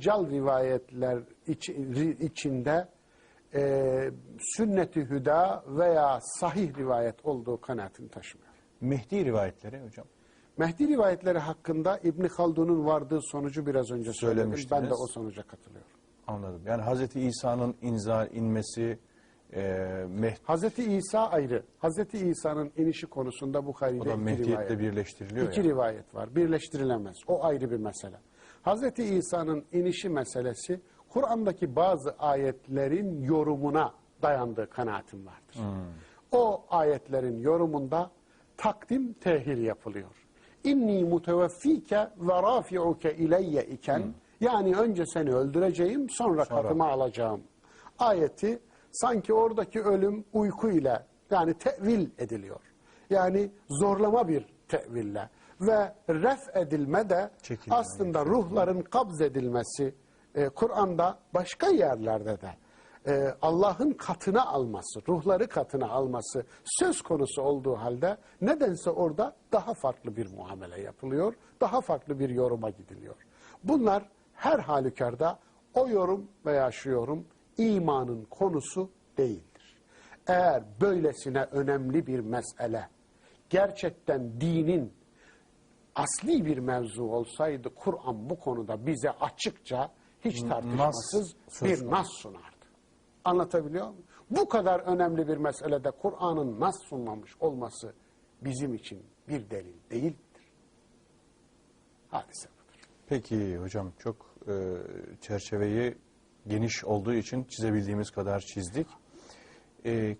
müseccal rivayetler iç- ri- içinde e, sünnet-i hüda veya sahih rivayet olduğu kanaatini taşımıyor. Mehdi rivayetleri hocam. Mehdi rivayetleri hakkında İbni Haldun'un vardığı sonucu biraz önce söyledim. Ben de o sonuca katılıyorum. Anladım. Yani Hazreti İsa'nın inzal inmesi e, Mehdi Hazreti İsa ayrı. Hazreti İsa'nın inişi konusunda o Bukhari'de da iki rivayet. birleştiriliyor İki ya. rivayet var. Birleştirilemez. O ayrı bir mesele. Hazreti İsa'nın inişi meselesi Kur'an'daki bazı ayetlerin yorumuna dayandığı kanaatim vardır. O ayetlerin yorumunda takdim tehir yapılıyor. İnni muteveffike ve rafi'uke ileyye iken yani önce seni öldüreceğim sonra, katıma alacağım. Ayeti sanki oradaki ölüm uyku ile yani tevil ediliyor. Yani zorlama bir teville ve ref edilme de Çekilme, aslında ruhların kabz edilmesi e, Kur'an'da başka yerlerde de e, Allah'ın katına alması, ruhları katına alması söz konusu olduğu halde nedense orada daha farklı bir muamele yapılıyor, daha farklı bir yoruma gidiliyor. Bunlar her halükarda o yorum veya şu yorum imanın konusu değildir. Eğer böylesine önemli bir mesele gerçekten dinin asli bir mevzu olsaydı Kur'an bu konuda bize açıkça hiç tartışmasız söz bir nas sunardı. Anlatabiliyor muyum? Bu kadar önemli bir meselede Kur'an'ın nas sunmamış olması bizim için bir delil değildir. Hadise budur. Peki hocam çok e, çerçeveyi geniş olduğu için çizebildiğimiz kadar çizdik. E,